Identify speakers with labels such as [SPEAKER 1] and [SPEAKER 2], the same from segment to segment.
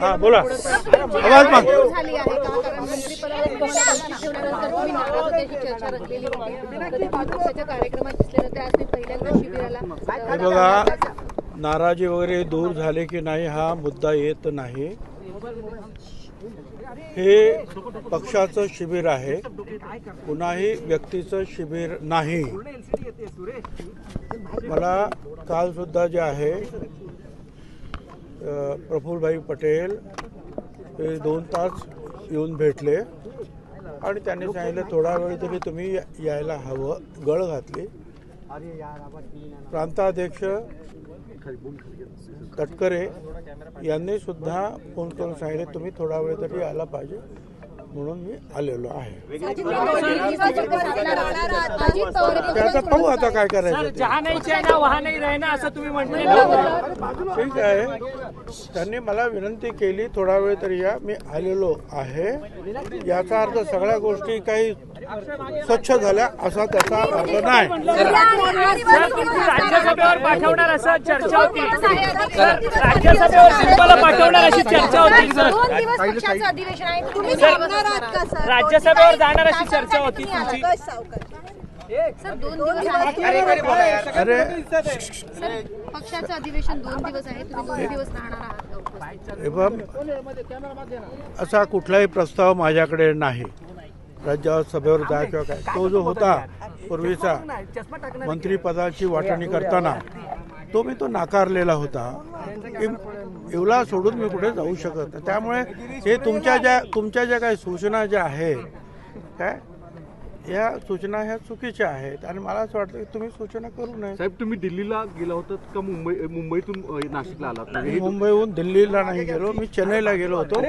[SPEAKER 1] हा बोला आवाज माग बघा नाराजी वगैरे दूर झाले की नाही हा मुद्दा येत नाही. हे पक्षाचं शिबिर आहे. कुणाही व्यक्तीचं शिबिर नाही. मला काल सुद्धा जे आहे प्रफुलभाई प्रफुल्लभाई पटेल हे दोन तास येऊन भेटले आणि त्यांनी सांगितलं थोडा वेळ तरी तुम्ही यायला हवं. गळ घातली. प्रांताध्यक्ष तटकरे यांनी सुद्धा फोन करून सांगितले तुम्ही थोडा वेळ तरी यायला पाहिजे. म्हणून मी आलेलो आहे. त्याचा पाहू आता काय करायचं ते.
[SPEAKER 2] जहा नाही चाहना वहा नाही रहना असं तुम्ही म्हटलेलं
[SPEAKER 1] ठीक आहे. त्यांनी मला विनंती केली थोडा वेळ तरी या मी आलेलो आहे. याचा अर्थ सगळ्या गोष्टी काही स्वच्छ झाल्या असा त्याचा अर्थ नाही
[SPEAKER 2] राज्यसभेवर पाठवणार असं चर्चा होती राज्यसभेवर तुम्हाला पाठवणार अशी चर्चा होती सर
[SPEAKER 3] दोन दिवस पक्षाचं अधिवेशन आहे तुम्ही जाणार आहात का सर
[SPEAKER 2] राज्यसभेवर जाणार अशी चर्चा होती तुमची
[SPEAKER 3] सर दोन दिवस आहे
[SPEAKER 1] अरे
[SPEAKER 3] पक्षाचं अधिवेशन दोन दिवस आहे तुम्ही दोन दिवस राहणार आहात का उपस्थित?
[SPEAKER 1] हे बघ असा कुठलाही प्रस्ताव माझ्याकडे नाही राज्य सभेवर जा किंवा काय. तो जो होता पूर्वीचा मंत्रिपदाची वाटणी करताना तो मी तो नाकारलेला होता. की एवढा सोडून मी कुठे जाऊ शकत नाही. त्यामुळे हे तुमच्या ज्या तुमच्या ज्या काही सूचना ज्या आहेत काय? या सूचना ह्या चुकीच्या आहेत. आणि मला असं वाटतं की तुम्ही सूचना करू नये.
[SPEAKER 4] साहेब तुम्ही दिल्लीला गेला होतात का मुंबई मुंबईतून नाशिकला आलात?
[SPEAKER 1] मी मुंबईहून दिल्लीला नाही गेलो. मी चेन्नईला गेलो होतो.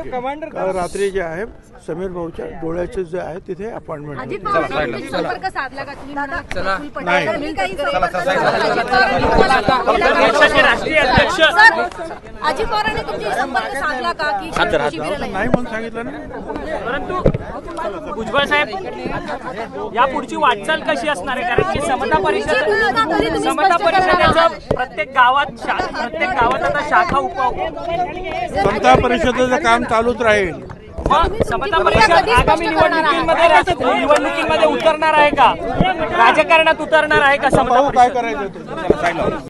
[SPEAKER 1] काल रात्री जे आहे समीर भाऊच्या डोळ्याचे जे आहे तिथे अपॉइंटमेंट
[SPEAKER 3] अजित पवारांनी तुमची संपर्क साधला का की शिबिराला
[SPEAKER 1] नाही म्हणून सांगितलं ना.
[SPEAKER 2] परंतु भुजबळ साहेब या पुढची वाटचाल कशी असणार आहे? कारण की समता परिषद समता परिषदेचं प्रत्येक गावात प्रत्येक गावात आता शाखा उप
[SPEAKER 1] समता परिषदेचं काम चालूच राहील.
[SPEAKER 2] समता परिषद आगामी निवडणुकीमध्ये निवडणुकीमध्ये उतरणार आहे का? राजकारणात उतरणार आहे का समता
[SPEAKER 1] काय
[SPEAKER 2] परिषद?
[SPEAKER 1] करायचं.